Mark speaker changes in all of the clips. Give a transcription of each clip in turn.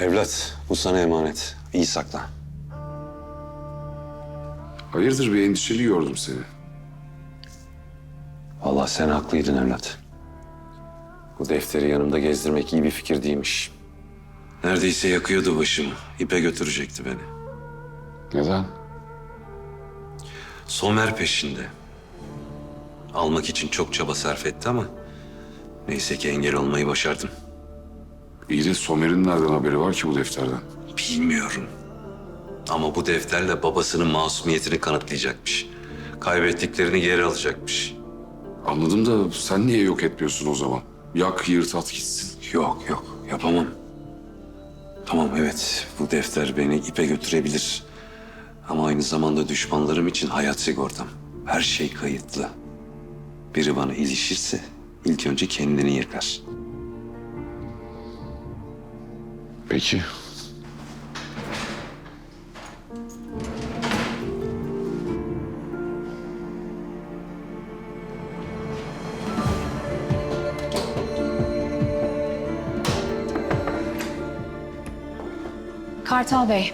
Speaker 1: Evlat, bu sana emanet. İyi sakla.
Speaker 2: Hayırdır bir endişeli gördüm seni.
Speaker 1: Vallahi sen haklıydın evlat. Bu defteri yanımda gezdirmek iyi bir fikir değilmiş. Neredeyse yakıyordu başımı. İpe götürecekti beni.
Speaker 2: Neden?
Speaker 1: Somer peşinde. Almak için çok çaba sarf etti ama... ...neyse ki engel olmayı başardım.
Speaker 2: İyi de Somer'in nereden haberi var ki bu defterden?
Speaker 1: Bilmiyorum. Ama bu defterle babasının masumiyetini kanıtlayacakmış. Kaybettiklerini geri alacakmış.
Speaker 2: Anladım da sen niye yok etmiyorsun o zaman? Yak, yırt, at gitsin.
Speaker 1: Yok yok yapamam. Tamam evet bu defter beni ipe götürebilir. Ama aynı zamanda düşmanlarım için hayat sigortam. Her şey kayıtlı. Biri bana ilişirse ilk önce kendini yakar.
Speaker 2: Peki.
Speaker 3: Kartal Bey,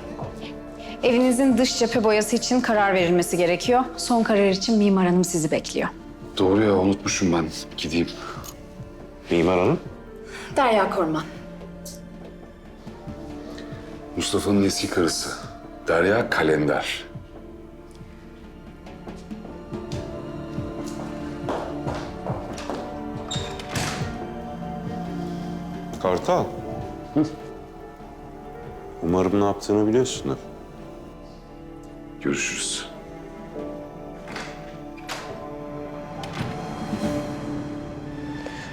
Speaker 3: evinizin dış cephe boyası için karar verilmesi gerekiyor. Son karar için mimar hanım sizi bekliyor.
Speaker 2: Doğru ya unutmuşum ben. Gideyim.
Speaker 1: Mimar Hanım?
Speaker 3: Derya Korman.
Speaker 2: Mustafa'nın eski karısı. Derya Kalender.
Speaker 1: Kartal. Umarım ne yaptığını biliyorsundur.
Speaker 2: Görüşürüz.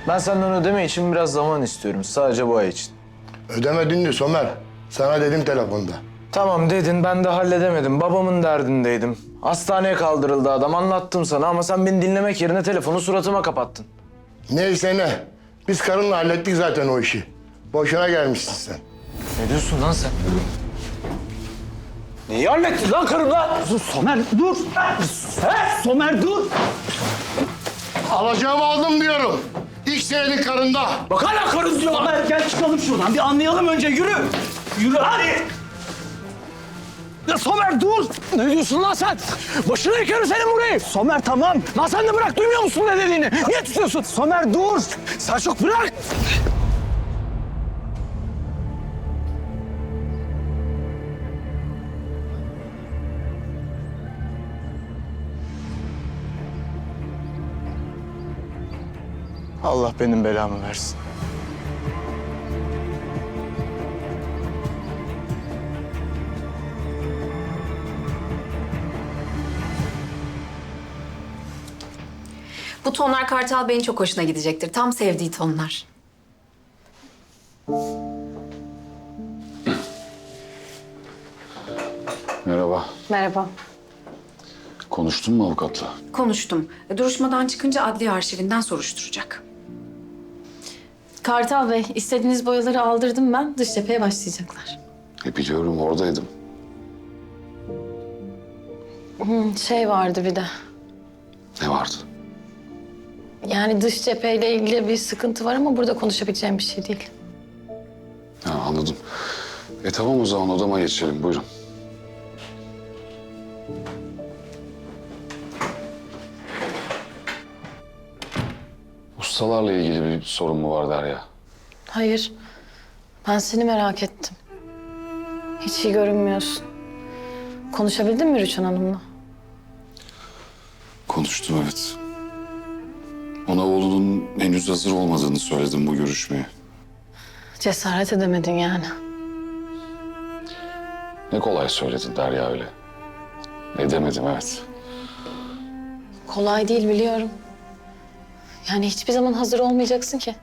Speaker 4: Ben senden ödeme için biraz zaman istiyorum. Sadece bu ay için.
Speaker 5: Ödemedin de Somer. Sana dedim telefonda.
Speaker 4: Tamam dedin ben de halledemedim. Babamın derdindeydim. Hastaneye kaldırıldı adam anlattım sana ama sen beni dinlemek yerine telefonu suratıma kapattın.
Speaker 5: Neyse ne. Biz karınla hallettik zaten o işi. Boşuna gelmişsin sen.
Speaker 4: Ne diyorsun lan sen? Neyi hallettin lan karımla?
Speaker 6: Somer dur. He? Somer dur.
Speaker 5: Alacağımı aldım diyorum. İlk senenin karında.
Speaker 4: Bak hala karım diyor.
Speaker 6: Somer gel çıkalım şuradan. Bir anlayalım önce. Yürü. Yürü hadi. Ya Somer dur.
Speaker 4: Ne diyorsun lan sen? Başına yıkarım senin burayı.
Speaker 6: Somer tamam.
Speaker 4: Lan sen de bırak duymuyor musun ne dediğini? Niye tutuyorsun?
Speaker 6: Somer dur.
Speaker 4: Selçuk bırak. Allah benim belamı versin.
Speaker 3: Bu tonlar Kartal Bey'in çok hoşuna gidecektir. Tam sevdiği tonlar.
Speaker 2: Merhaba.
Speaker 3: Merhaba.
Speaker 2: Konuştun mu avukatla?
Speaker 3: Konuştum. Duruşmadan çıkınca adli arşivinden soruşturacak.
Speaker 7: Kartal Bey, istediğiniz boyaları aldırdım ben. Dış cepheye başlayacaklar.
Speaker 2: E biliyorum oradaydım.
Speaker 7: Şey vardı bir de.
Speaker 2: Ne vardı?
Speaker 7: Yani dış cepheyle ilgili bir sıkıntı var ama burada konuşabileceğim bir şey değil.
Speaker 2: Ha, anladım. E tamam o zaman odama geçelim. Buyurun. Ustalarla ilgili bir sorun mu var Derya?
Speaker 7: Hayır, ben seni merak ettim. Hiç iyi görünmüyorsun. Konuşabildin mi Rüçhan Hanım'la?
Speaker 2: Konuştum evet. Ona oğlunun henüz hazır olmadığını söyledim bu görüşmeye.
Speaker 7: Cesaret edemedin yani.
Speaker 2: Ne kolay söyledin Derya öyle. Ne demedim evet.
Speaker 7: Kolay değil biliyorum. Yani hiçbir zaman hazır olmayacaksın ki.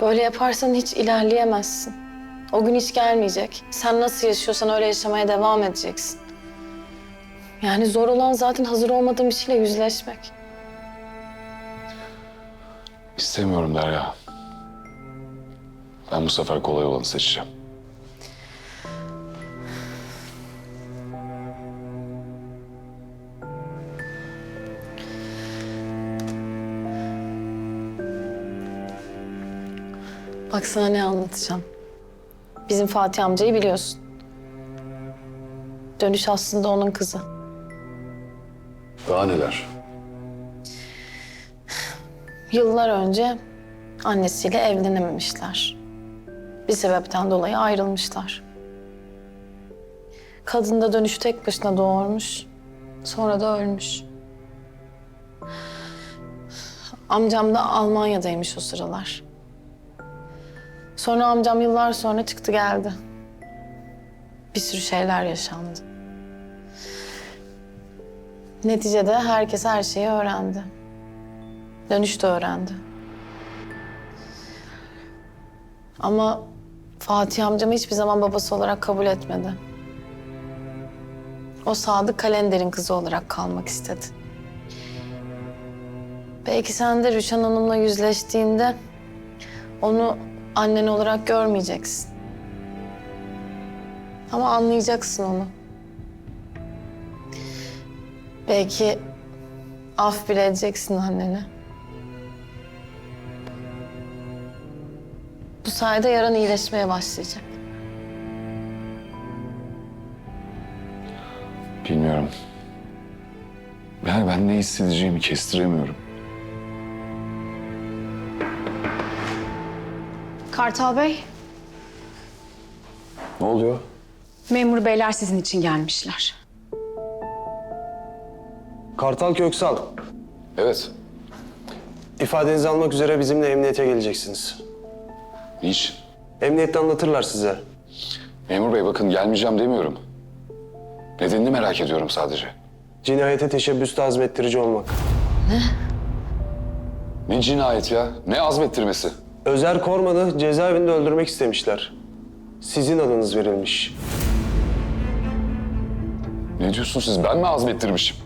Speaker 7: Böyle yaparsan hiç ilerleyemezsin. O gün hiç gelmeyecek. Sen nasıl yaşıyorsan öyle yaşamaya devam edeceksin. Yani zor olan zaten hazır olmadığın bir şeyle yüzleşmek.
Speaker 2: İstemiyorum Derya. Ben bu sefer kolay olanı seçeceğim.
Speaker 7: Bak sana ne anlatacağım. Bizim Fatih amcayı biliyorsun. Dönüş aslında onun kızı.
Speaker 2: Daha neler?
Speaker 7: Yıllar önce annesiyle evlenememişler. Bir sebepten dolayı ayrılmışlar. Kadın da dönüşü tek başına doğurmuş. Sonra da ölmüş. Amcam da Almanya'daymış o sıralar. Sonra amcam yıllar sonra çıktı geldi. Bir sürü şeyler yaşandı. Neticede herkes her şeyi öğrendi. Dönüş de öğrendi. Ama Fatih amcamı hiçbir zaman babası olarak kabul etmedi. O Sadık Kalender'in kızı olarak kalmak istedi. Belki sen de Rüşen Hanım'la yüzleştiğinde onu annen olarak görmeyeceksin. Ama anlayacaksın onu. Belki af bile edeceksin annene. Sayede yaran iyileşmeye başlayacak.
Speaker 2: Bilmiyorum. Yani ben ne hissedeceğimi kestiremiyorum.
Speaker 3: Kartal Bey,
Speaker 2: Ne oluyor?
Speaker 3: memur beyler sizin için gelmişler.
Speaker 8: Kartal Köksal,
Speaker 2: Evet.
Speaker 8: ifadenizi almak üzere bizimle emniyete geleceksiniz.
Speaker 2: Niçin?
Speaker 8: Emniyette anlatırlar size.
Speaker 2: Memur bey bakın gelmeyeceğim demiyorum. Nedenini merak ediyorum sadece.
Speaker 8: Cinayete teşebbüste azmettirici olmak.
Speaker 2: Ne cinayet ya? Ne azmettirmesi?
Speaker 8: Özer Korman'ı cezaevinde öldürmek istemişler. Sizin adınız verilmiş.
Speaker 2: Ne diyorsun siz? Ben mi azmettirmişim?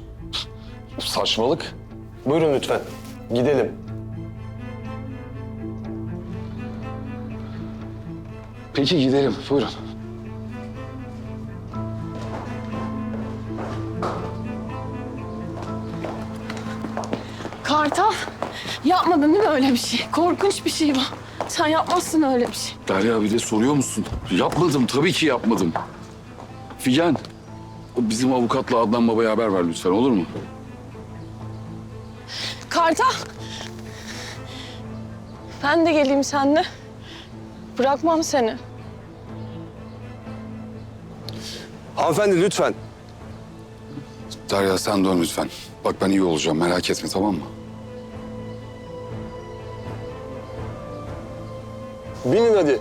Speaker 2: Saçmalık.
Speaker 8: Buyurun lütfen. Gidelim.
Speaker 2: Peki gidelim. Buyurun.
Speaker 7: Kartal, yapmadın değil mi öyle bir şey? Korkunç bir şey bu. Sen yapmazsın öyle bir şey.
Speaker 2: Derya bir de soruyor musun? Yapmadım. Tabii ki yapmadım. Figen, bizim avukatla Adnan Baba'ya haber ver lütfen olur mu?
Speaker 7: Kartal! Ben de geleyim seninle. Bırakmam seni.
Speaker 8: Hanımefendi lütfen.
Speaker 2: Derya sen dön lütfen. Bak ben iyi olacağım merak etme tamam mı?
Speaker 8: Binin hadi.